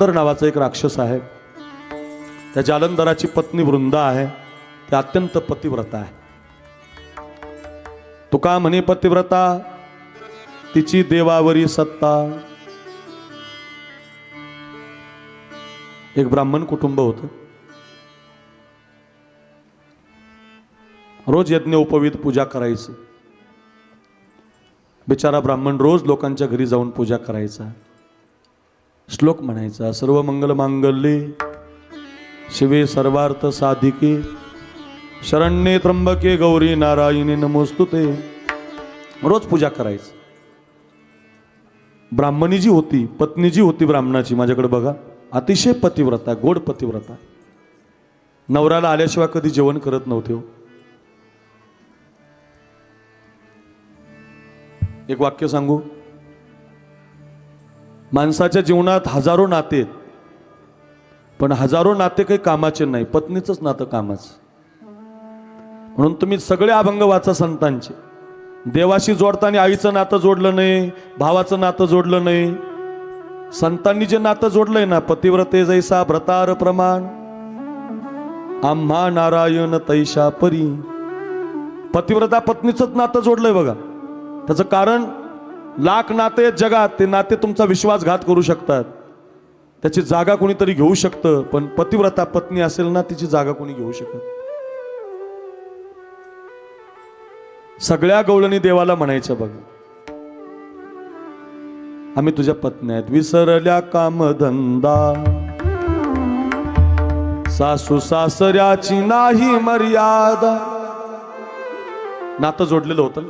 जालंधर नावाचा एक राक्षस आहे. त्या जालंधराची पत्नी वृंदा आहे. ती अत्यंत पतिव्रता आहे. तुका म्हणे पतिव्रता? तिची देवावरी सत्ता. एक ब्राह्मण कुटुंब होतं. रोज यज्ञ उपवीत पूजा करायचं. बिचारा ब्राह्मण रोज लोकांच्या घरी जाऊन पूजा करायचा. श्लोक म्हणायचा सर्व मंगल मांगल्ये शिवे सर्वार्थ साधिके शरण्ये त्र्यंबके गौरी नारायणी नमोस्तुते. रोज पूजा करायचं. ब्राह्मणी जी होती पत्नी जी होती ब्राह्मणाची माझ्याकडे बघा अतिशय पतिव्रता गोड पतिव्रता. नवऱ्याला आल्याशिवाय कधी जेवण करत नव्हते हो. एक वाक्य सांगू? माणसाच्या जीवनात हजारो नाते आहेत. पण हजारो नाते काही कामाचे नाही. पत्नीचंच नातं कामाचं. म्हणून तुम्ही सगळे अभंग वाचा संतांचे. देवाशी जोडताना आईचं नातं जोडलं नाही भावाचं नातं जोडलं नाही. संतांनी जे नातं जोडलंय ना पतिव्रते जैसा भ्रतार प्रमाण. आम्हा नारायण तैशा परी पतिव्रता पत्नीचंच नातं जोडलंय बघा. त्याचं कारण लाख नाते जगात ते नाते तुमचा विश्वासघात करू शकतात. त्याची जागा कोणीतरी घेऊ शकतं पण पतिव्रता पत्नी असेल ना तिची जागा कोणी घेऊ शकत सगळ्या गवळणी देवाला म्हणायच्या बघा. आम्ही तुझ्या पत्नी आहेत. विसरल्या कामधंदा. सासू सासऱ्याची नाही मर्यादा. नातं जोडलेलं होतं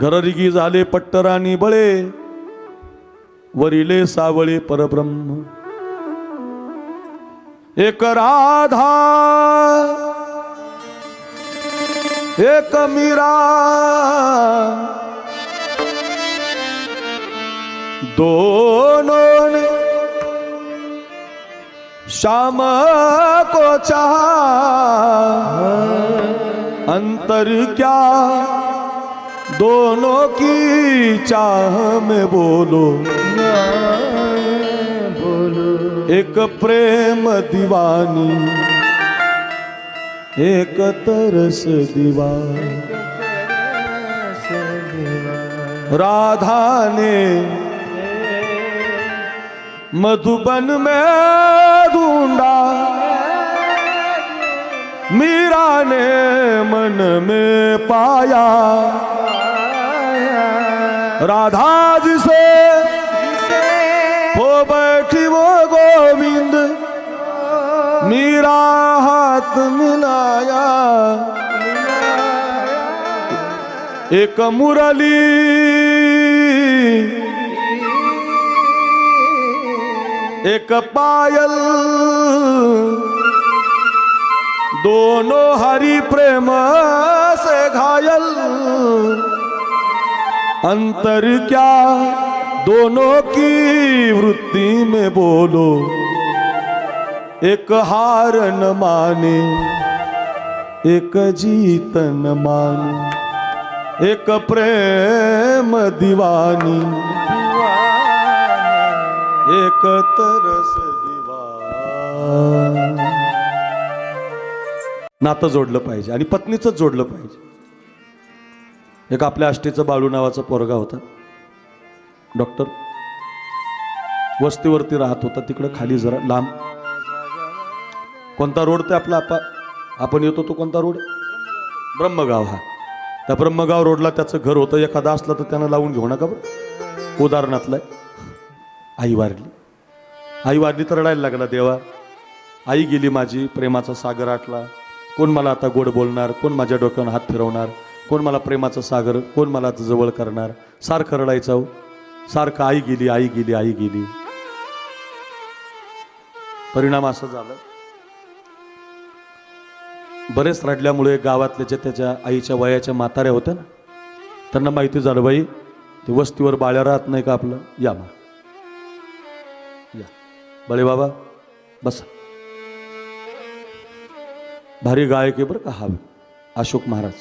घररिगी झाले पट्टराणी बळे. वरिले सावळे परब्रह्म. एक राधा. एक मीरा. दोनों ने श्याम को चाहा अंतर क्या. दोनों की चाह में बोलो। एक प्रेम दीवानी एक तरस दीवान। राधा ने मधुबन में ढूंढा। मीरा ने मन में पाया। राधा जी से हो बैठी वो गोविंद। मीरा हाथ मिलाया। एक मुरली। एक पायल। दोनों हरि प्रेम से घायल। अंतर क्या? दोनों की वृत्ति में बोलो। एक हार न माने एक जीत न माने एक प्रेम दीवानी। एक तरस दीवान। नातं जोडलं पाहिजे आणि पत्नीचंच जोडलं पाहिजे. एक आपल्या आष्टीचं बाळू नावाचा पोरगा होता. डॉक्टर वस्तीवरती राहत होता. तिकडं खाली जरा लांब. कोणता रोड ते आपला आपा आपण येतो तो कोणता रोड? ब्रह्मगाव हा. त्या ब्रह्मगाव रोडला त्याचं घर होतं. एखादा असलं तर त्यानं लावून घेऊ नका बरं. उदाहरणातलं आहे. आई वारली. आई वारली तर रडायला लागला देवा आई गेली माझी प्रेमाचा सागर आटला. कोण मला आता गोड बोलणार? कोण माझ्या डोक्यावर हात फिरवणार? कोण मला प्रेमाचं सागर कोण मला जवळ करणार? सारखं रडायचं हो. सारखं आई गेली आई गेली आई गेली. परिणाम असं झालं. बरेच रडल्यामुळे गावातल्या ज्या त्याच्या आईच्या वयाच्या म्हाताऱ्या होत्या ना त्यांना माहिती झालं बाई ते वस्तीवर बाळ्या राहत नाही का आपलं? या मग. या. बळे बाबा बसा. भारी गायक आहे बरं का हा. अशोक महाराज.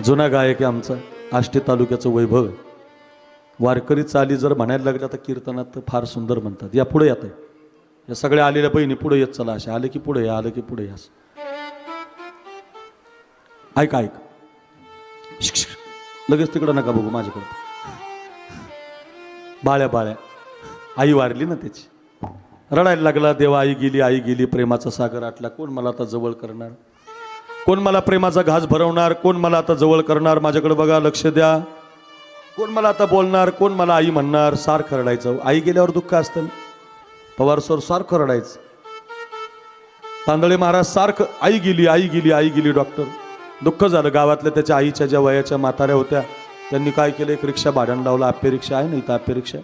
जुना गायक आहे आमचा आष्टी तालुक्याचं वैभव वारकरी चाली जर म्हणायला लागल्या तर कीर्तनात तर फार सुंदर म्हणतात. या पुढे येत आहे. या सगळ्या आलेल्या बहिणी पुढे येत चला अशा. आले की पुढे या आलं की पुढे या ऐका ऐक. ऐक लगेच तिकडं नका बघू माझ्याकडं. बाळ्या बाळ्या. आई वारली ना त्याची. रडायला लागला देवा आई गेली आई गेली प्रेमाचा सागर आटला. कोण मला आता जवळ करणार? कोण मला प्रेमाचा घास भरवणार कोण मला आता जवळ करणार माझ्याकडे बघा लक्ष द्या. कोण मला आता बोलणार कोण मला आई म्हणणार सारखं रडायचं. आई गेल्यावर दुःख असतं पवार सर सारखं रडायचं. तांदळे महाराज सारखं आई गेली आई गेली आई गेली डॉक्टर. दुःख झालं गावातल्या त्याच्या आईच्या ज्या वयाच्या म्हाताऱ्या होत्या त्यांनी काय केलं? एक रिक्षा भाड्यानं लावला. आप्पे रिक्षा आहे ना इथं आप्पे रिक्षा?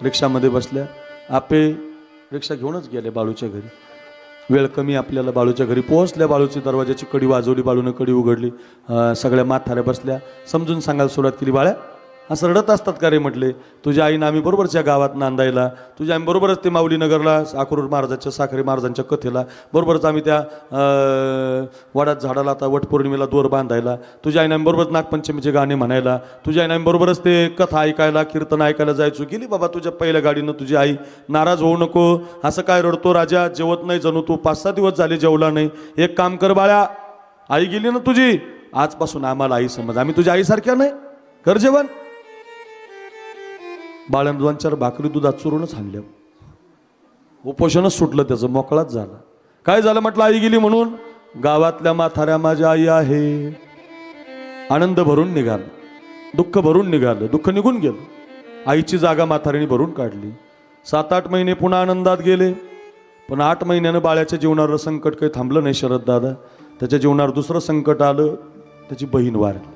रिक्षामध्ये बसल्या. आप्पे रिक्षा घेऊनच गेले बाळूच्या घरी. वेळ कमी आपल्याला बाळूच्या घरी पोहोचल्या बाळूची दरवाजाची कडी वाजवली बाळूनं कडी उघडली सगळ्या माथाऱ्या बसल्या. समजून सांगायला सुरुवात केली बाळ्या. असं रडत असतात का रे म्हटले? तुझ्या आईनं आम्ही बरोबरच्या गावात नांदायला तुझ्या आम्ही बरोबरच ते माऊली नगरला अक्रूर महाराजांच्या साखरे महाराजांच्या कथेला बरोबरच आम्ही त्या वडात झाडाला आता वटपौर्णिमेला दोर बांधायला तुझ्या आईनं आम्ही बरोबरच नागपंचमीचे गाणे म्हणायला तुझ्या आईनं आम्ही बरोबरच ते कथा ऐकायला कीर्तन ऐकायला जायचो. गेली बाबा तुझ्या पहिल्या गाडीनं तुझी आई नाराज होऊ नको असं काय रडतो राजा? जेवत नाही जणू तू पाच सहा दिवस झाले जेवला नाही. एक काम कर बाळ्या आई गेली ना तुझी? आजपासून आम्हाला आई समज आम्ही तुझ्या आईसारख्या नाही. कर जेवण. बाळ्यानं दोन चार भाकरी दुधात चुरूनच हाणल्या. उपोषणच सुटलं त्याचं मोकळाच झाला. काय झालं म्हटलं आई गेली म्हणून? गावातल्या माथाऱ्या माझ्या आई आहे. आनंद भरून निघाला. दुःख भरून निघालं. दुःख निघून गेलं. आईची जागा म्हातारीने भरून काढली. सात आठ महिने पुन्हा आनंदात गेले. पण आठ महिन्यानं बाळ्याच्या जीवनावर संकट काही थांबलं नाही शरद दादा. त्याच्या जीवनावर दुसरं संकट आलं त्याची बहीण वारली.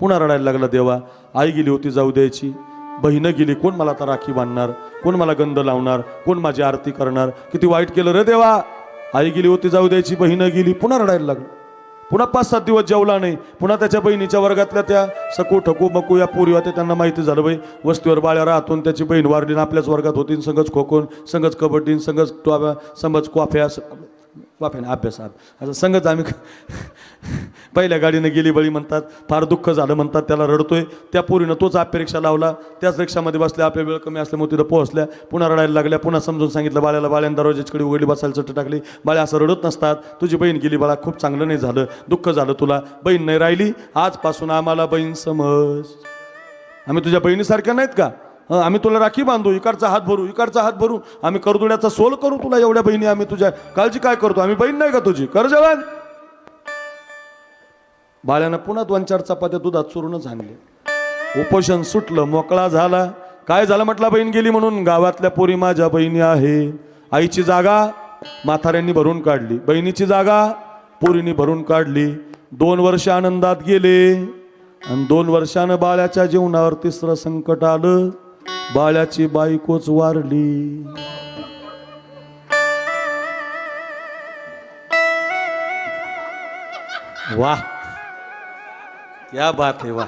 पुन्हा रडायला लागला देवा आई गेली होती जाऊ द्यायची. बहीण गेली कोण मला आता राखी बांधणार? कोण मला गंध लावणार? कोण माझी आरती करणार? किती वाईट केलं रे देवा! आई गेली होती जाऊ द्यायची. बहीण गेली पुन्हा रडायला लागलं. पुन्हा पाच सात दिवस जेवला नाही. पुन्हा त्याच्या बहिणीच्या वर्गातल्या त्या सकू ठकू मकू या पोरी होत्या त्यांना माहिती झालं बाई. वस्तीवर बाळ्या राहतून त्याची बहीण वारली आपल्याच वर्गात होती संगच खोकून संगच कबड्डी संगच टॉब्या समज कॉफ्या वाफ्याने अभ्यास असं संगत आम्ही पहिल्या गाडीनं गेली बळी म्हणतात फार दुःख झालं म्हणतात त्याला रडतोय. त्या पोरीनं तोच आपल्या रिक्षा लावला. त्याच रिक्षामध्ये बसल्या आपल्या वेळ कमी असल्यामुळे तिथं पोहोचल्या. पुन्हा रडायला लागल्या. पुन्हा समजून सांगितलं बाळ्याला बाळ्यानं दरवाजाची उघडली बसायला चट टाकली. बाळ्या असं रडत नसतात. तुझी बहीण गेली बाळा खूप चांगलं नाही झालं. दुःख झालं तुला. बहीण नाही राहिली. आजपासून आम्हाला बहीण समज. आम्ही तुझ्या बहिणीसारख्या नाहीत का? आम्ही तुला राखी बांधू इकडचा हात भरू इकडचा हात भरू. आम्ही करदुड्याचा सोल करू तुला एवढ्या बहिणी आम्ही तुझ्या काळजी काय करतो? आम्ही बहीण नाही का तुझी? कर जवान बाळ्यानं पुन्हा दोन चार चपात्या दुधात चुरूनच आणले उपोषण सुटलं मोकळा झाला. काय झालं म्हटलं बहीण गेली म्हणून? गावातल्या पोरी माझ्या बहिणी आहे. आईची जागा माथाऱ्यांनी भरून काढली. बहिणीची जागा पोरीनी भरून काढली. दोन वर्ष आनंदात गेले. आणि दोन वर्षानं बाळ्याच्या जीवनावर तिसरं संकट आलं. बाळ्याची बायकोच वारली. वा. या बात आहे वा.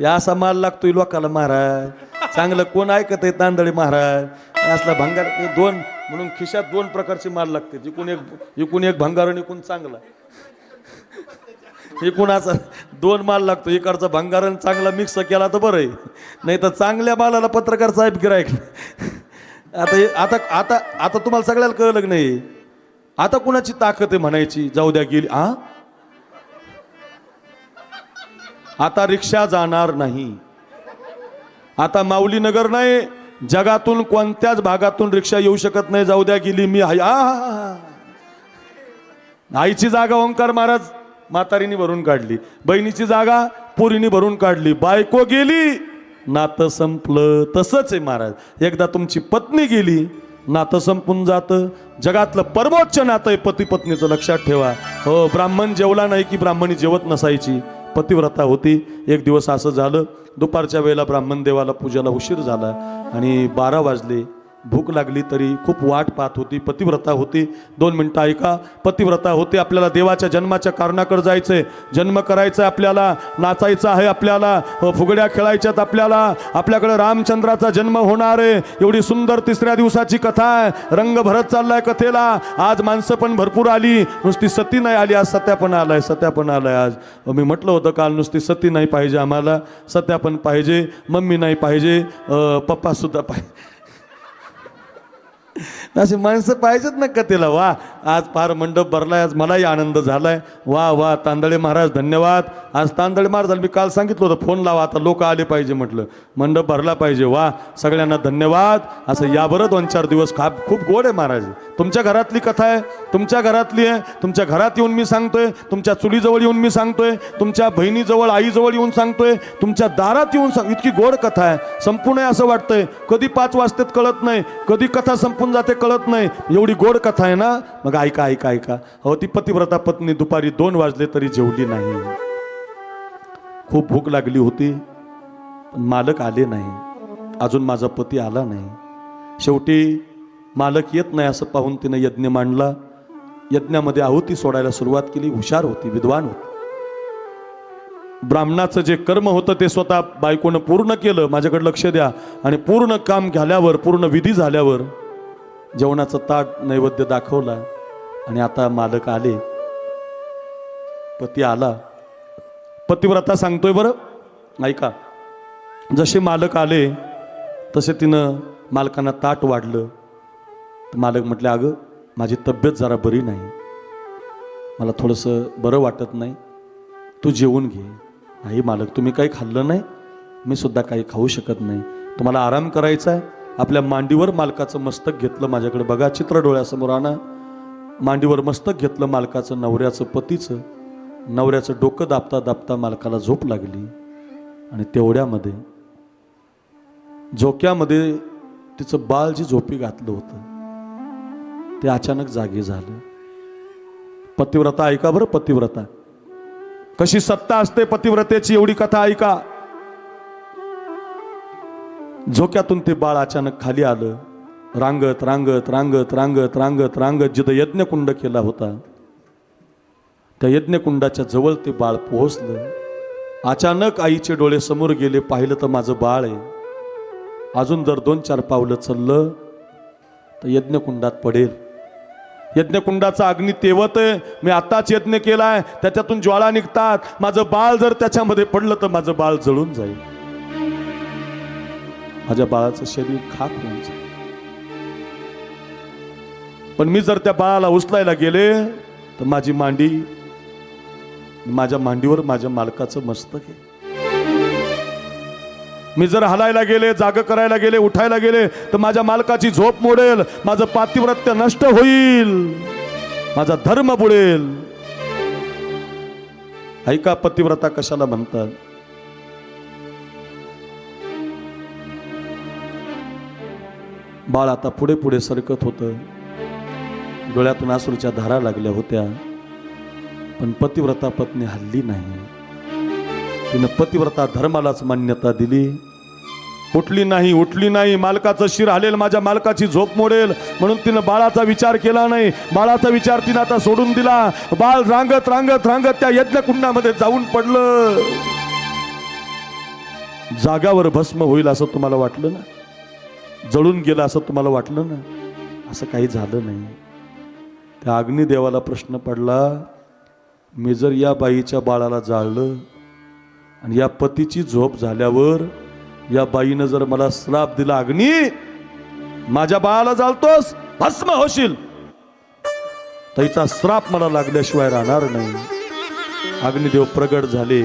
या असा माल लागतोय लोकाला महाराज. चांगलं कोण ऐकत आहे तांदळी महाराज? असला भंगार ते दोन म्हणून खिशात दोन प्रकारचे माल लागते इकून एक इकून एक भंगार आणि इकून चांगला. इकून असा दोन माल लागतो इकडचा भंगारण चांगला मिक्स केला तर बरं आहे. नाही तर चांगल्या मालाला पत्रकार साहेब गिरायक आता आता आता आता तुम्हाला सगळ्याला कळलं की नाही? आता कुणाची ताकद आहे म्हणायची? जाऊ द्या गेली आ? आता रिक्षा जाणार नाही. आता माऊली नगर नाही जगातून कोणत्याच भागातून रिक्षा येऊ शकत नाही. जाऊ द्या गेली मी आई आ. आईची जागा ओंकार महाराज. म्हातारीने भरून काढली. बहिणीची जागा पोरीनी भरून काढली. बायको गेली नातं संपलं. तसंच आहे महाराज. एकदा तुमची पत्नी गेली नातं संपून जातं. जगातलं परमोच्च नातं आहे पती पत्नीचं लक्षात ठेवा. हो ब्राह्मण जेवला नाही की ब्राह्मणी जेवत नसायची. पतिव्रता होती. एक दिवस असं झालं दुपारच्या वेळेला ब्राह्मण देवाला पूजाला उशीर झाला आणि बारा वाजले. भूक लागली तरी खूप वाट पाहत होती पतिव्रता होती. दोन मिनटं ऐका पतिव्रता होती आपल्याला देवाच्या जन्माच्या कारणाकडे जायचंय. जन्म करायचं आहे आपल्याला नाचायचं आहे आपल्याला फुगड्या खेळायच्यात आपल्याला. आपल्याकडे रामचंद्राचा जन्म होणार आहे. एवढी सुंदर तिसऱ्या दिवसाची कथा आहे. रंग भरत चाललाय कथेला. आज माणसं पण भरपूर आली. नुसती सती नाही आली आज सत्या पण आलाय सत्या पण आलाय आज. मी म्हटलं होतं काल नुसती सती नाही पाहिजे आम्हाला सत्या पण पाहिजे मम्मी नाही पाहिजे पप्पासुद्धा पप्पा सुद्धा पाहिजे. अशी माणसं पाहिजेत ना कथेला. वा आज फार मंडप भरलाय आज मलाही आनंद झालाय. वा वा तांदळे महाराज धन्यवाद. आज तांदळे महाराज मी काल सांगितलं होतं फोन लावा आता लोक आले पाहिजे म्हटलं. मंडप भरला पाहिजे वा. सगळ्यांना धन्यवाद. असं या दोन चार दिवस खा खूप गोड आहे महाराज. तुमच्या घरातली कथा आहे तुमच्या घरातली आहे. तुमच्या घरात येऊन मी सांगतोय तुमच्या चुलीजवळ येऊन मी सांगतोय तुमच्या बहिणीजवळ आईजवळ येऊन सांगतोय तुमच्या दारात येऊन सांग इतकी गोड कथा आहे. संपूर्ण आहे असं वाटतंय. कधी पाच वाजतेत कळत नाही कधी कथा संपून जाते कळत नाही. एवढी गोड कथा आहे ना? मग ऐका ऐका ऐका. अहो ती पतिव्रता पत्नी दुपारी दोन वाजले तरी जेवली नाही. खूप भूक लागली होती पण मालक आले नाही. अजून माझा पती आला नाही. शेवटी मालक येत नाही असं पाहून तिनं यज्ञ मांडला. यज्ञामध्ये आहुती सोडायला सुरुवात केली हुशार होती विद्वान होती. ब्राह्मणाचं जे कर्म होतं ते स्वतः बायकोनं पूर्ण केलं. माझ्याकडे लक्ष द्या. आणि पूर्ण काम झाल्यावर पूर्ण विधी झाल्यावर जेवणाचं ताट नैवेद्य दाखवला आणि आता मालक आले. पती आला. पतिव्रता सांगतोय बरं? ऐका. जसे मालक आले तसे तिनं मालकांना ताट वाढलं. तर मालक म्हटले अगं माझी तब्येत जरा बरी नाही. मला थोडंसं बरं वाटत नाही. तू जेवून घे. नाही मालक तुम्ही काही खाल्लं नाही? मी सुद्धा काही खाऊ शकत नाही. तुम्हाला आराम करायचा आहे? आपल्या मांडीवर मालकाचं मस्तक घेतलं माझ्याकडे. बघा चित्र डोळ्यासमोर आणा. मांडीवर मस्तक घेतलं मालकाचं नवऱ्याचं पतीचं. नवऱ्याचं डोकं दाबता दाबता मालकाला झोप लागली. आणि तेवढ्यामध्ये झोक्यामध्ये तिचं बाळ जी झोपी घातलं होतं ते अचानक जागे झालं. पतिव्रता ऐका बरं पतिव्रता. कशी सत्ता असते पतिव्रतेची एवढी कथा ऐका. झोक्यातून ते बाळ अचानक खाली आलं. रांगत रांगत रांगत रांगत रांगत रांगत जिथं यज्ञकुंड केला होता त्या यज्ञकुंडाच्या जवळ ते बाळ पोहोचलं. अचानक आईचे डोळे समोर गेले पाहिलं तर माझं बाळ आहे. अजून जर दोन चार पावलं चाललं तर यज्ञकुंडात पडेल. यज्ञकुंडाचा अग्नी तेवत आहे. मी आत्ताच यज्ञ केलाय. त्याच्यातून ज्वाळा निघतात. माझं बाळ जर त्याच्यामध्ये पडलं तर माझं बाळ जळून जाईल. माझ्या बाळाचं शरीर खाक होऊन जाईल. पण मी जर त्या बाळाला उचलायला गेले तर माझी मांडी माझ्या मांडीवर माझ्या मालकाचं मस्तक आहे. मी जर हलायला गेले जाग करायला गेले उठायला गेले तर माझ्या मालकाची झोप मोडेल माझं पातिव्रत्य नष्ट होईल माझा धर्म बुडेल. ऐका पतिव्रता कशाला म्हणतात? बाळ आता पुढे पुढे सरकत होतं. डोळ्यातून आसरूच्या धारा लागल्या होत्या. पण पतिव्रता पत्नी हल्ली नाही. तिनं पतिव्रता धर्मालाच मान्यता दिली. उठली नाही उठली नाही. मालकाचं शिर हालेल माझ्या मालकाची झोप मोडेल. म्हणून तिनं बाळाचा विचार केला नाही. बाळाचा विचार तिनं आता सोडून दिला. बाळ रांगत रांगत रांगत त्या यज्ञकुंडामध्ये जाऊन पडलं. जागावर भस्म होईल असं तुम्हाला वाटलं ना? जळून गेलं असं तुम्हाला वाटलं ना? असं काही झालं नाही. त्या अग्निदेवाला प्रश्न पडला मी जर या बाईच्या बाळाला जाळलं आणि या पतीची झोप झाल्यावर या बाईनं जर मला श्राप दिला अग्नी माझ्या बाळाला जाळतोस भस्म होशील. तिचा श्राप मला लागल्याशिवाय राहणार नाही. अग्निदेव प्रगट झाले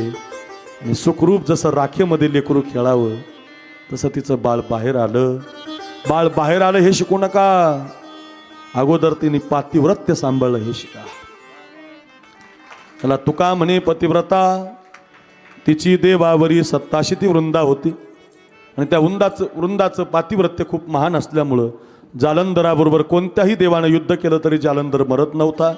आणि सुखरूप जसं राखेमध्ये लेकरू खेळावं तसं तिचं बाळ बाहेर आलं. बाळ बाहेर आलं हे शिकू नका. अगोदर तिने पातिव्रत्य सांभाळलं हे शिका. त्याला तुका म्हणे पतिव्रता. तिची देवावरी सत्ताशी ती वृंदा होती. आणि त्या वृंदाचं वृंदाचं पातिव्रत्य खूप महान असल्यामुळं जालंधराबरोबर कोणत्याही देवानं युद्ध केलं तरी जालंधर मरत नव्हता.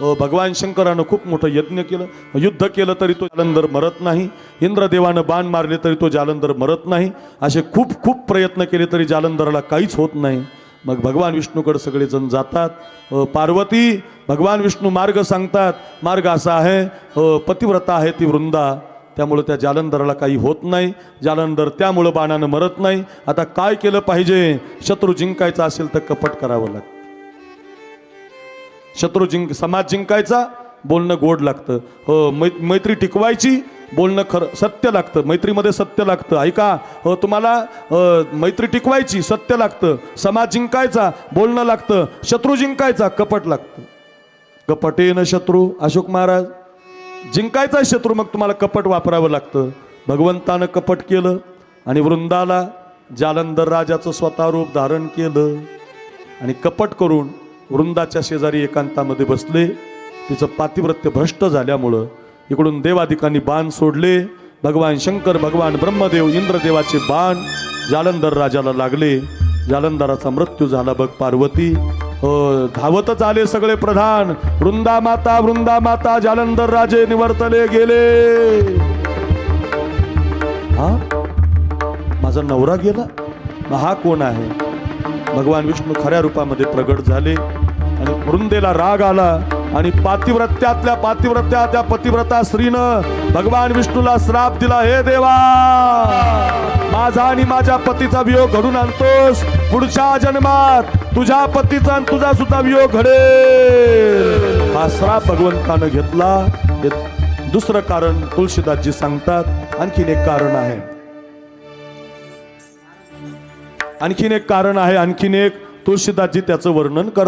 भगवान शंकरानं खूप मोठं यज्ञ केलं. युद्ध केलं तरी तो जालंधर मरत नाही. इंद्रदेवानं बाण मारले तरी तो जालंधर मरत नाही. असे खूप खूप प्रयत्न केले तरी जालंधराला काहीच होत नाही. मग भगवान विष्णूकडे सगळेजण जातात. पार्वती भगवान विष्णू मार्ग सांगतात. मार्ग असा आहे पतिव्रता आहे ती वृंदा. त्यामुळं त्या जालंधराला काही होत नाही. जालंधर त्यामुळं बाणानं मरत नाही. आता काय केलं पाहिजे? शत्रू जिंकायचा असेल तर कपट करावं लागतं. शत्रू जिंक समाज जिंकायचा बोलणं गोड लागतं. हो मै मैत्री टिकवायची बोलणं खरं सत्य लागतं. मैत्रीमध्ये सत्य लागतं. ऐका हो तुम्हाला मैत्री टिकवायची सत्य लागतं. समाज जिंकायचा बोलणं लागतं. शत्रू जिंकायचा कपट लागतं. कपटेन शत्रू अशोक महाराज. जिंकायचा शत्रू मग तुम्हाला कपट वापरावं लागतं. भगवंतानं कपट केलं आणि वृंदाला जालंधर राजाचं स्वतः रूप धारण केलं. आणि कपट करून वृंदाच्या शेजारी एकांतामध्ये बसले. तिचं पातिव्रत्य भ्रष्ट झाल्यामुळं इकडून देवादिकांनी बाण सोडले. भगवान शंकर भगवान ब्रह्मदेव इंद्रदेवाचे बाण जालंधर राजाला लागले. जालंधराचा मृत्यू झाला बघ पार्वती. धावतच आले सगळे प्रधान. वृंदा माता वृंदा माता जालंधर राजे निवर्तले गेले. हा? माझा नवरा गेला? हा कोण आहे? भगवान विष्णू खऱ्या रूपामध्ये प्रगट झाले आणि वृंदेला राग आला आणि पातिव्रत्यातल्या पातिव्रत्या त्या पतिव्रता स्त्रीनं भगवान विष्णूला श्राप दिला हे देवा माझा आणि माझ्या पतीचा वियोग घडून आणतोस. पुढच्या जन्मात तुझ्या पतीचा आणि तुझा सुद्धा वियोग घडेल. हा श्राप भगवंतानं घेतला. दुसरं कारण तुळशीदासजी सांगतात. आणखीन एक कारण आहे. आणखीन एक कारण आहे आणखीन एक तुळशीदासजी त्याचं वर्णन कर